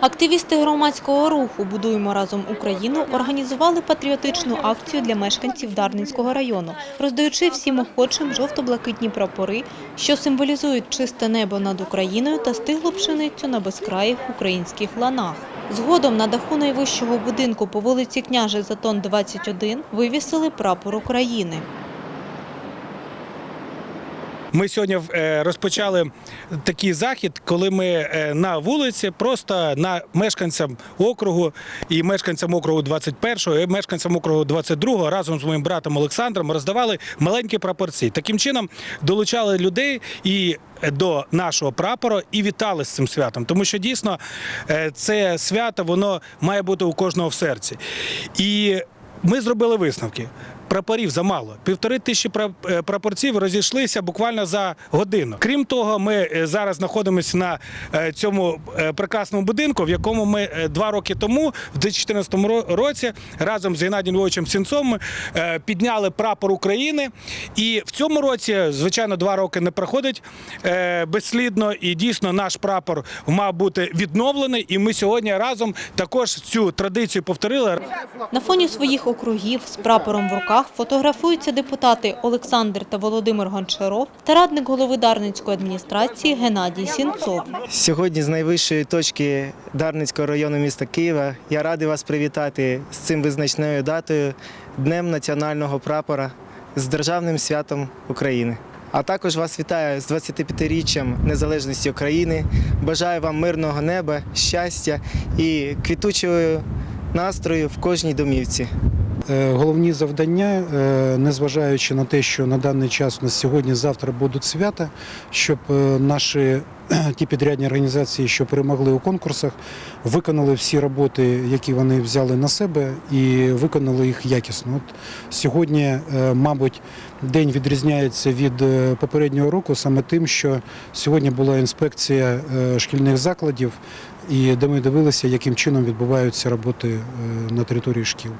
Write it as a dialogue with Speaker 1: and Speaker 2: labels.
Speaker 1: Активісти громадського руху «Будуємо разом Україну» організували патріотичну акцію для мешканців Дарницького району, роздаючи всім охочим жовто-блакитні прапори, що символізують чисте небо над Україною та стиглу пшеницю на безкраїх українських ланах. Згодом на даху найвищого будинку по вулиці Княжий Затон 21 вивісили прапор України.
Speaker 2: Ми сьогодні е, розпочали такий захід, коли ми е, на вулиці просто на мешканцям округу і мешканцям округу 21-го, і мешканцям округу 22-го разом з моїм братом Олександром роздавали маленькі прапорці. Таким чином долучали людей і до нашого прапора і вітали з цим святом, тому що дійсно е, це свято воно має бути у кожного в серці. І ми зробили висновки. Прапорів замало. Півтори тисячі е, прапорців розійшлися буквально за годину. Крім того, ми е, зараз знаходимося на е, цьому прекрасному будинку, в якому ми два роки тому, в 2014 році, разом з Геннадієм Львовичем Сінцом підняли прапор України. І в цьому році, звичайно, два роки не проходить безслідно. І дійсно наш прапор мав бути відновлений. І ми сьогодні разом також цю традицію повторили.
Speaker 1: На фоні своїх округів з прапором в руках фотографуються депутати Олександр та Володимир Гончаров та радник голови Дарницької адміністрації Геннадій Сінцов.
Speaker 3: Сьогодні з найвищої точки Дарницького району міста Києва я радий вас привітати з цим визначною датою Днем національного прапора з Державним святом України. А також вас вітаю з 25-річчям незалежності України. Бажаю вам мирного неба, щастя і квітучого настрою в кожній домівці.
Speaker 4: Е, Головні завдання, е, незважаючи на те, що на даний час у нас сьогодні-завтра будуть свята, щоб е, наші ті підрядні організації, що перемогли у конкурсах, виконали всі роботи, які вони взяли на себе, і виконали їх якісно. От сьогодні, мабуть, день відрізняється від попереднього року саме тим, що сьогодні була інспекція шкільних закладів, і де ми дивилися, яким чином відбуваються роботи на території шкіл.